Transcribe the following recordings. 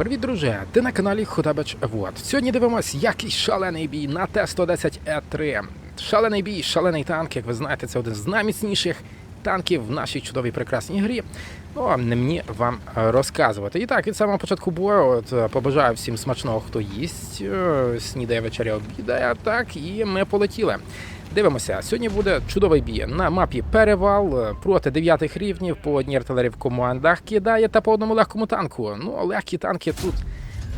Привіт, друже! Ти на каналі Хотабач Вот. Сьогодні дивимось якийсь шалений бій на Т-110Е3. Шалений бій, шалений танк, як ви знаєте, це один з найміцніших танків в нашій чудовій прекрасній грі. Ну, а не мені вам розказувати. І так, від самого початку бою от, побажаю всім смачного, хто їсть, е, снідає вечеря, обідає, так, і ми полетіли. Дивимося, сьогодні буде чудовий бій на мапі Перевал е, проти дев'ятих рівнів по одній артилерії в командах кидає та по одному легкому танку. Ну, легкі танки тут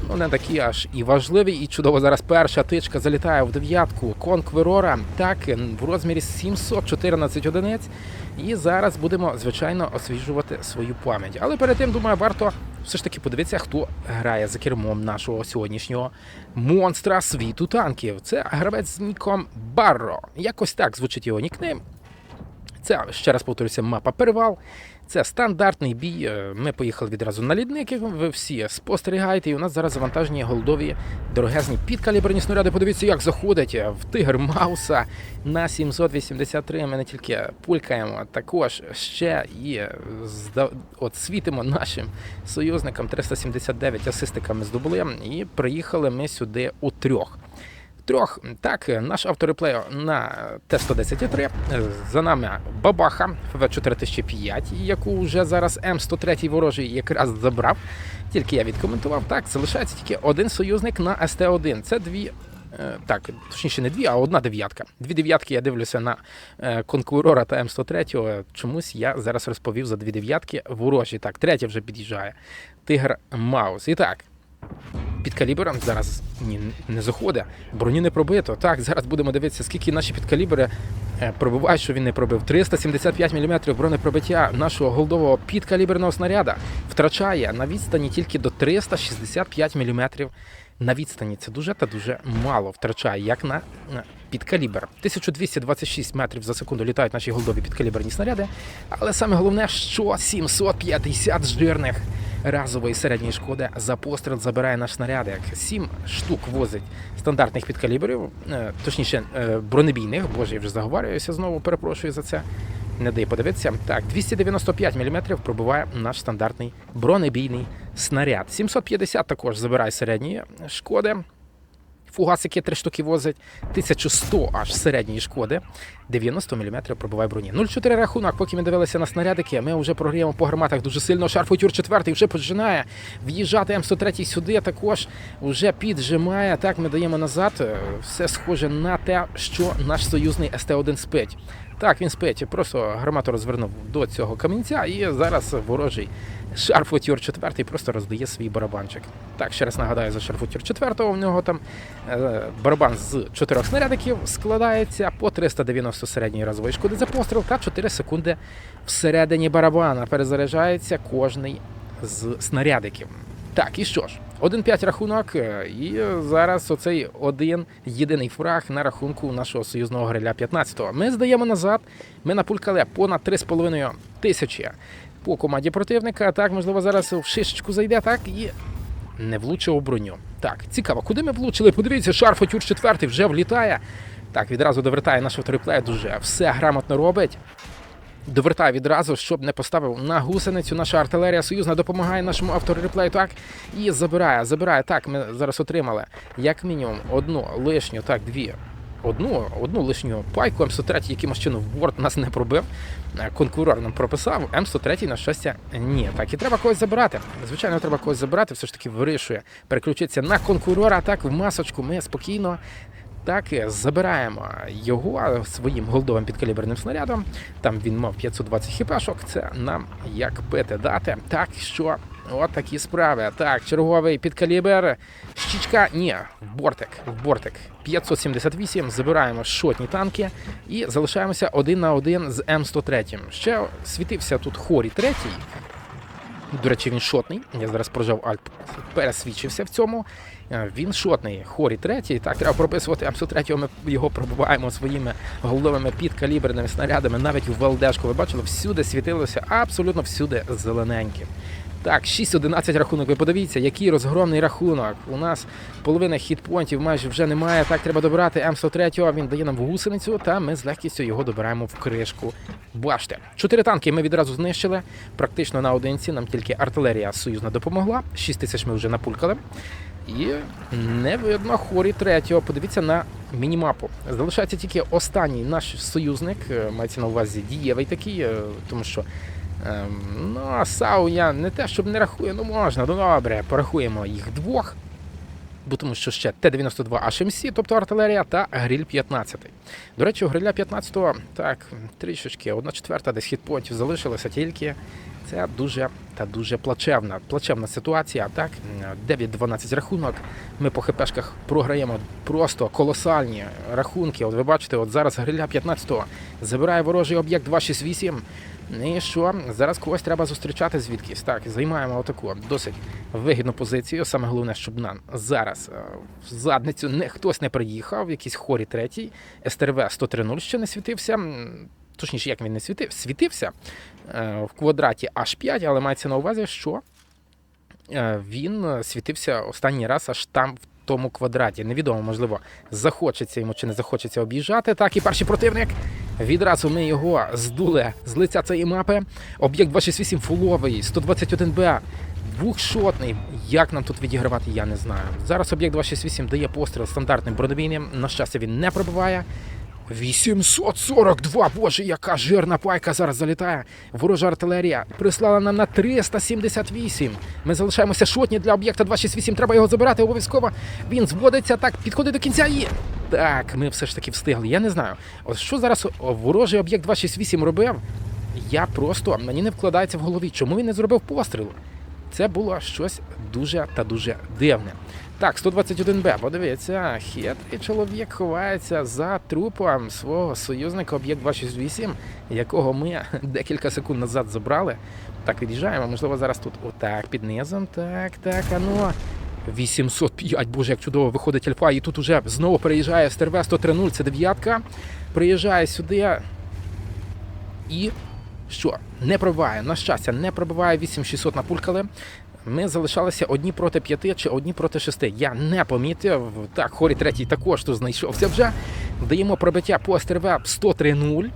ну, не такі аж і важливі. І чудово зараз перша тичка залітає в дев'ятку Конкверора. Так, в розмірі 714 одиниць. І зараз будемо, звичайно, освіжувати свою пам'ять. Але перед тим, думаю, варто все ж таки подивитися, хто грає за кермом нашого сьогоднішнього монстра світу танків. Це гравець з ніком Барро. Якось так звучить його нікнейм. Це ще раз повторюся, мапа перевал. Це стандартний бій. Е, Ми поїхали відразу на лідники. Ви всі спостерігаєте, і у нас зараз завантажені голдові дорогезні підкаліберні снаряди. Подивіться, як заходить в тигр Мауса на 783. Ми не тільки пулькаємо, а також ще і е, от світимо нашим союзникам 379 асистиками здобули. І приїхали ми сюди у трьох. Трьох так, наш автореплей на Т-110-3. За нами Бабаха ФВ-4005, яку вже зараз М103 ворожий якраз забрав. Тільки я відкоментував. Так, залишається тільки один союзник на СТ-1. Це дві. е, Так, точніше, не дві, а одна дев'ятка. Дві дев'ятки я дивлюся на е, Конкурора та М103. Чомусь я зараз розповів за дві дев'ятки ворожі. Так, третя вже під'їжджає. Тигр Маус. І так, під калібром зараз ні, не заходить, броню не пробито. Так, зараз будемо дивитися, скільки наші підкалібри е, пробивають, що він не пробив. 375 мм бронепробиття нашого голдового підкаліберного снаряда втрачає на відстані тільки до 365 мм на відстані. Це дуже та дуже мало втрачає, як на підкалібр. 1226 метрів за секунду літають наші голдові підкаліберні снаряди. Але саме головне, що 750 жирних разової середньої шкоди за постріл забирає наш снаряд. Як сім штук возить стандартних підкалібрів, е, точніше е, бронебійних. Боже, я вже заговарююся знову, перепрошую за це. Не дай подивитися. Так, 295 мм пробиває наш стандартний бронебійний снаряд. 750 також забирає середньої шкоди. Фугасики три штуки возить, 1100 аж середньої шкоди, 90 мм пробиває броні. 0,4 рахунок, поки ми дивилися на снарядики, ми вже програємо по гарматах дуже сильно. Шарфутюр 4 вже починає в'їжджати М103 сюди, також вже піджимає. Так, ми даємо назад. Е, Все схоже на те, що наш союзний СТ-1 спить. Так, він спить, просто гармату розвернув до цього камінця, і зараз ворожий Шарфутюр 4 просто роздає свій барабанчик. Так, ще раз нагадаю за Шарфутюр 4 у нього там е, барабан з чотирьох снарядиків складається по 390 середньої разової шкоди за постріл та 4 секунди всередині барабана. Перезаряджається кожний з снарядиків. Так, і що ж, 1-5 рахунок, е, і зараз оцей один єдиний фраг на рахунку нашого союзного гриля 15-го. Ми здаємо назад, ми напулькали понад 3,5 тисячі по команді противника. Так, можливо, зараз в шишечку зайде, так, і не влучив у броню. Так, цікаво, куди ми влучили? Подивіться, шарфотюр 4 вже влітає. Так, відразу довертає наш автореплей, дуже все грамотно робить. Довертає відразу, щоб не поставив на гусеницю. Наша артилерія союзна допомагає нашому автореплею. Так і забирає, забирає. Так, ми зараз отримали як мінімум одну лишню, так, дві. Одну, одну лишню пайку М103 якимось чином в борт нас не пробив. Е, Конкурор нам прописав. М103, на щастя, ні. Так, і треба когось забирати. Звичайно, треба когось забирати, все ж таки вирішує переключитися на конкурора. Так, в масочку ми спокійно так, е, забираємо його своїм голдовим підкаліберним снарядом. Там він мав 520 хіпешок. Це нам як пити дати. Так що, от такі справи. Так, черговий підкалібер. Щічка, ні, бортик, бортик. 578. Забираємо шотні танки і залишаємося один на один з М103. Ще світився тут хорі третій. До речі, він шотний. Я зараз прожав альт, пересвідчився в цьому. Е, Він шотний, хорі третій. Так, треба прописувати Амсу третього. ми його пробуваємо своїми головними підкаліберними снарядами. Навіть в ВЛДшку, ви бачили, всюди світилося, абсолютно всюди зелененьке. Так, 6-11 рахунок. Ви подивіться, який розгромний рахунок. У нас половина хітпонтів майже вже немає. Так, треба добирати М103. Він дає нам в гусеницю, та ми з легкістю його добираємо в кришку. Бачите, чотири танки ми відразу знищили. Практично наодинці. Нам тільки артилерія союзна допомогла. 6 тисяч ми вже напулькали. І не видно хорі третього. Подивіться на мінімапу. Залишається тільки останній наш союзник, е, мається на увазі дієвий такий, е, тому що ем, ну, а САУ я не те, щоб не рахую, ну можна, ну добре, порахуємо їх двох. Бо тому що ще Т-92 HMC, тобто артилерія, та гриль 15. До речі, у гриля 15 так, трішечки, одна четверта десь хітпонтів залишилося тільки. Це дуже та дуже плачевна, плачевна ситуація. Так, 9-12 рахунок. Ми по хпшках програємо просто колосальні рахунки. От ви бачите, от зараз гриля 15-го забирає ворожий об'єкт 268. І що? Зараз когось треба зустрічати звідкись. Так, займаємо отаку досить вигідну позицію. Саме головне, щоб нам зараз е, в задницю не хтось не приїхав, якийсь хорі третій, СТРВ 130 ще не світився. Точніше, як він не світив, світився е, в квадраті H5, але мається на увазі, що е, він світився останній раз аж там в тому квадраті. Невідомо, можливо, захочеться йому чи не захочеться об'їжджати. Так, і перший противник. Відразу ми його здули з лиця цієї мапи. Об'єкт 268 фуловий, 121Б. Двохшотний. Як нам тут відігравати, я не знаю. Зараз об'єкт 268 дає постріл стандартним бронебійним. На щастя, він не пробиває. 842, боже, яка жирна пайка зараз залітає. Ворожа артилерія прислала нам на 378. Ми залишаємося шотні для об'єкта 268. Треба його забирати обов'язково. Він зводиться так, підходить до кінця і. Так, ми все ж таки встигли. Я не знаю. От що зараз ворожий об'єкт 268 робив? Я просто мені не вкладається в голові. Чому він не зробив пострілу? Це було щось дуже та дуже дивне. Так, 121Б, подивіться, хитрий чоловік ховається за трупом свого союзника об'єкт 268, якого ми декілька секунд назад забрали. Так, від'їжджаємо, можливо, зараз тут отак під низом. Так, так, ано. 805, боже, як чудово виходить альфа, і тут уже знову переїжджає СТРВ 130, це дев'ятка. Приїжджає сюди і що? Не пробиває. На щастя, не пробиває 8600 напулькали. Ми залишалися одні проти п'яти чи одні проти шести. Я не помітив. Так, хорі третій також тут знайшовся вже. Даємо пробиття по СТРВ 103-0.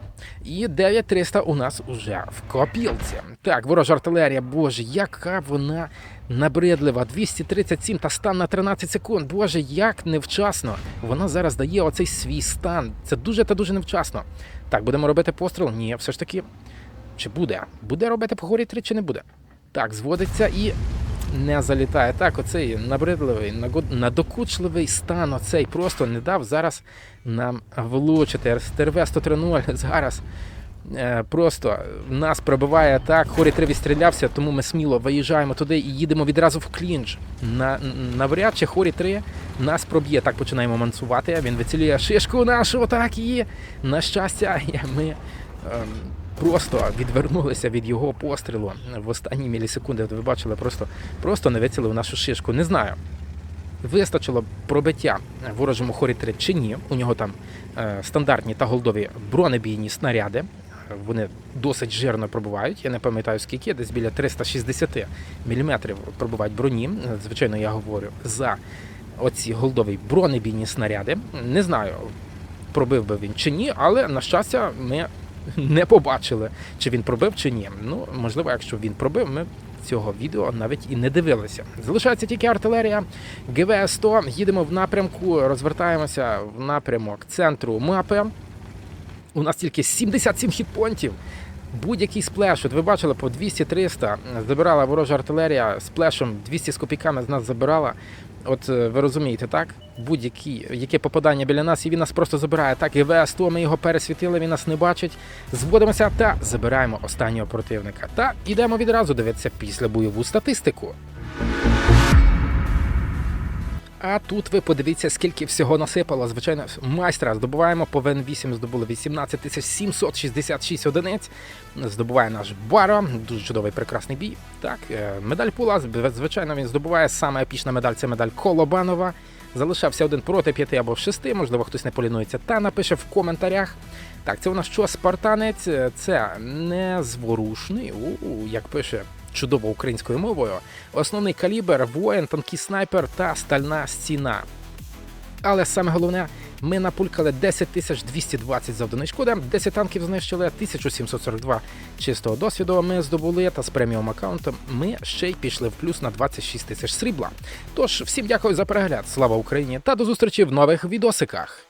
І 9300 у нас уже в копілці. Так, ворожа артилерія, боже, яка вона набридлива. 237 та стан на 13 секунд. Боже, як невчасно. Вона зараз дає оцей свій стан. Це дуже та дуже невчасно. Так, будемо робити постріл? Ні, все ж таки. Чи буде? Буде робити по горі 3 чи не буде? Так, зводиться і не залітає. Так, оцей набридливий, надокучливий стан, оцей просто не дав зараз нам влучити. СТРВ 130 зараз е, просто нас пробиває так. Хорі 3 відстрілявся, тому ми сміло виїжджаємо туди і їдемо відразу в клінч. На, навряд чи хорі 3 нас проб'є. Так починаємо мансувати. Він вицілює шишку нашу, так і на щастя, ми. Просто відвернулися від його пострілу в останні мілісекунди. От Ви бачили, просто, просто не вицілив нашу шишку. Не знаю. Вистачило пробиття ворожому хорі 3 чи ні. У нього там е, стандартні та голдові бронебійні снаряди. Вони досить жирно пробувають. Я не пам'ятаю скільки, десь біля 360 мм пробувають броні. Звичайно, я говорю за оці голдові бронебійні снаряди. Не знаю, пробив би він чи ні, але на щастя, ми не побачили, чи він пробив чи ні. Ну, можливо, якщо він пробив, ми цього відео навіть і не дивилися. Залишається тільки артилерія ГВ-100. Їдемо в напрямку, розвертаємося в напрямок центру мапи. У нас тільки 77 хітпонтів. Будь-який сплеш, от ви бачили, по 200-300 забирала ворожа артилерія сплешом 200 з копійками з нас забирала. От е, ви розумієте, так? Будь-які яке попадання біля нас, і він нас просто забирає. Так, і ВС-100 ми його пересвітили, він нас не бачить. Зводимося та забираємо останнього противника. Та йдемо відразу дивитися після бойову статистику. А тут ви подивіться, скільки всього насипало. Звичайно, майстра здобуваємо по ВН8 здобули 18 766 одиниць. Здобуває наш Баро, дуже чудовий прекрасний бій. Так, е, медаль Пула, звичайно, він здобуває саме епічна медаль. Це медаль Колобанова. Залишався один проти п'яти або шести. Можливо, хтось не полінується та напише в коментарях. Так, це у нас що? Спартанець, Е, це незворушний, у, як пише чудово українською мовою, основний калібр, воїн, танкий снайпер та стальна стіна. Але саме головне, ми напулькали 10 тисяч 220 завданої шкоди, 10 танків знищили, 1742 чистого досвіду ми здобули, та з преміум аккаунтом ми ще й пішли в плюс на 26 тисяч срібла. Тож всім дякую за перегляд, слава Україні та до зустрічі в нових відосиках.